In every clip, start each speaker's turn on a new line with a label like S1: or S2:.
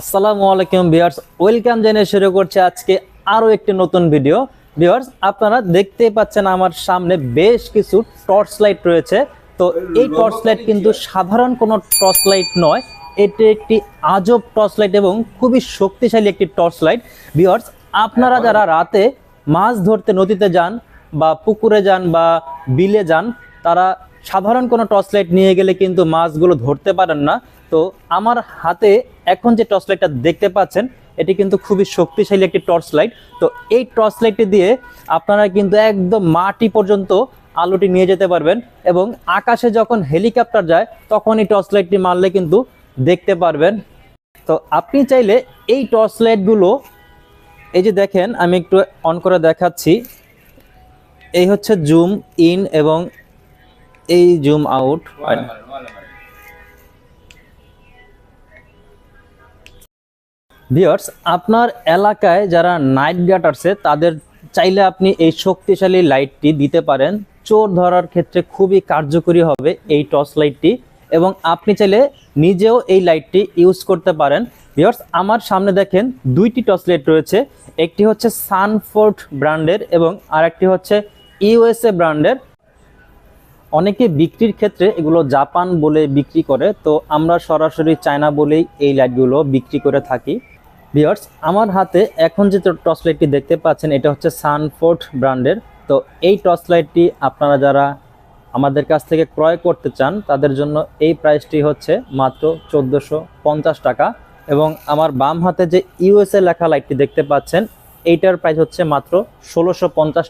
S1: আসসালামু আলাইকুম viewers welcome জানিয়ে শুরু করছে আজকে আরও একটি নতুন ভিডিও। ভিউয়ার্স আপনারা দেখতেই পাচ্ছেন আমার সামনে বেশ কিছু টর্চ লাইট রয়েছে। তো এই টর্চ লাইট কিন্তু সাধারণ কোনো টর্চ লাইট নয় এটি একটি আজব টর্চ লাইট এবং খুবই শক্তিশালী একটি টর্চ লাইট ভিউয়ার্স আপনারা যারা রাতে মাছ ধরতে নদীতে যান বা পুকুরে যান বা বিলে যান তারা সাধারণ কোনো টর্চ লাইট নিয়ে গেলে কিন্তু মাছগুলো ধরতে পারেন না। তো আমার হাতে এখন যে টর্চ লাইটটা দেখতে পাচ্ছেন, এটি কিন্তু খুবই শক্তিশালী একটি টর্চ লাইট তো এই টর্চ লাইটটি দিয়ে আপনারা কিন্তু একদম মাটি পর্যন্ত আলোটি নিয়ে যেতে পারবেন এবং আকাশে যখন হেলিকপ্টার যায় তখন এই টর্চ লাইটটি মারলে কিন্তু দেখতে পারবেন। তো আপনি চাইলে এই টর্চ লাইটগুলো এই যে দেখেন, আমি একটু অন করে দেখাচ্ছি। এই হচ্ছে জুম ইন এবং এই জুম আউট ভিওর্স আপনার এলাকায় যারা নাইট গার্ড আছে তাদের চাইলে আপনি এই শক্তিশালী লাইটটি দিতে পারেন। চোর ধরার ক্ষেত্রে খুবই কার্যকরী হবে এই টর্চ লাইটটি এবং আপনি চাইলে নিজেও এই লাইটটি ইউজ করতে পারেন। ভিওর্স আমার সামনে দেখেন দুইটি টর্চ লাইট রয়েছে। একটি হচ্ছে সানফোর্ট ব্র্যান্ডের এবং আরেকটি হচ্ছে ইউএসএ ব্র্যান্ডের। অনেকে বিক্রির ক্ষেত্রে এগুলো জাপান বলে বিক্রি করে, তো আমরা সরাসরি চায়না বলেই এই লাইটগুলো বিক্রি করে থাকি। ভিওর্স আমার হাতে এখন যে টর্চ লাইটটি দেখতে পাচ্ছেন, এটা হচ্ছে সানফোর্ট ব্র্যান্ডের। তো এই টর্চ লাইটটি আপনারা যারা আমাদের কাছ থেকে ক্রয় করতে চান, তাদের জন্য এই প্রাইসটি হচ্ছে মাত্র চোদ্দোশো টাকা। এবং আমার বাম হাতে যে ইউএসএ লেখা লাইটটি দেখতে পাচ্ছেন, এইটার প্রাইস হচ্ছে মাত্র ষোলোশো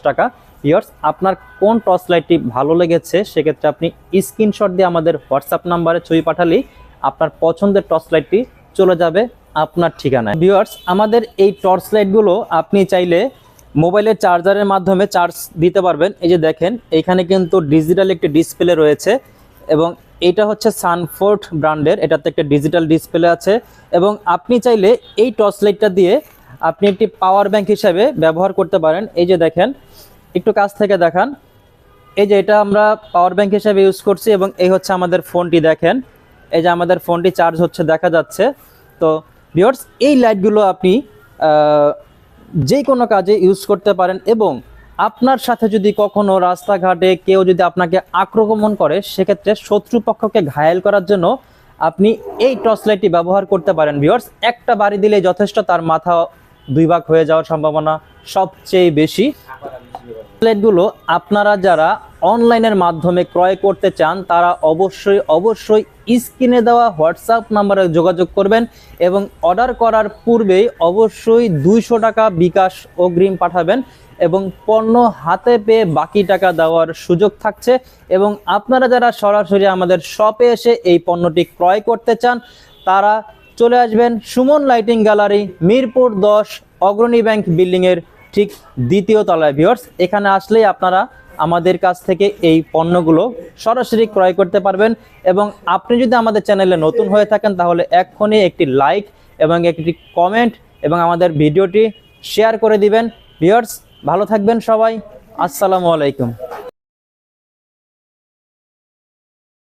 S1: টাকা। ইয়ার্স আপনার কোন টর্চ লাইটটি ভালো লেগেছে, সেক্ষেত্রে আপনি স্ক্রিনশট দিয়ে আমাদের হোয়াটসঅ্যাপ নাম্বারে ছবি পাঠালেই আপনার পছন্দের টর্চ লাইটটি চলে যাবে আপনার ঠিকানায়। ভিউয়ার্স আমাদের এই টর্চ লাইটগুলো আপনি চাইলে মোবাইলের চার্জারের মাধ্যমে চার্জ দিতে পারবেন। এই যে দেখেন, এখানে কিন্তু ডিজিটাল একটি ডিসপ্লে রয়েছে এবং এটা হচ্ছে সানফোর্ট ব্র্যান্ডের, এটাতে একটা ডিজিটাল ডিসপ্লে আছে এবং আপনি চাইলে এই টর্চ লাইটটা দিয়ে আপনি একটি পাওয়ার ব্যাংক হিসাবে ব্যবহার করতে পারেন। এই যে দেখেন, একটু কাছ থেকে দেখান। এই যে এটা আমরা পাওয়ার ব্যাংক হিসাবে ইউজ করছি এবং এই হচ্ছে আমাদের ফোনটি দেখেন। এই যে আমাদের ফোনটি চার্জ হচ্ছে, দেখা যাচ্ছে। তো ভিওর্স এই লাইটগুলো আপনি যে কোনো কাজে ইউজ করতে পারেন এবং আপনার সাথে যদি কখনো রাস্তাঘাটে কেউ যদি আপনাকে আক্রমণ করে, সেক্ষেত্রে শত্রুপক্ষকে ঘায়েল করার জন্য আপনি এই টর্চ লাইটটি ব্যবহার করতে পারেন। ভিওর্স একটা বাড়ি দিলে যথেষ্ট, তার মাথা দুই ভাগ হয়ে যাওয়ার সম্ভাবনা সবচেয়ে বেশি। লাইটগুলো আপনারা যারা অনলাইনের মাধ্যমে ক্রয় করতে চান, তারা অবশ্যই অবশ্যই স্ক্রিনে দেওয়া হোয়াটসঅ্যাপ নাম্বারে যোগাযোগ করবেন এবং অর্ডার করার পূর্বেই অবশ্যই দুইশো টাকা বিকাশ অগ্রিম পাঠাবেন এবং পণ্য হাতে পেয়ে বাকি টাকা দেওয়ার সুযোগ থাকছে এবং আপনারা যারা সরাসরি আমাদের শপে এসে এই পণ্যটি ক্রয় করতে চান, তারা চলে আসবেন সুমন লাইটিং গ্যালারি, মিরপুর দশ, অগ্রণী ব্যাংক বিল্ডিংয়ের ঠিক দ্বিতীয় তলায়। ভিউয়ার্স, এখানে আসলেই আপনারা আমাদের কাছ থেকে এই পণ্যগুলো সরাসরি ক্রয় করতে পারবেন। এবং আপনি যদি আমাদের চ্যানেলে নতুন হয়ে থাকেন, তাহলে এক্ষুনি একটি লাইক এবং একটি কমেন্ট এবং আমাদের ভিডিওটি শেয়ার করে দিবেন। ভিউয়ার্স, ভালো থাকবেন সবাই। আসসালামু আলাইকুম।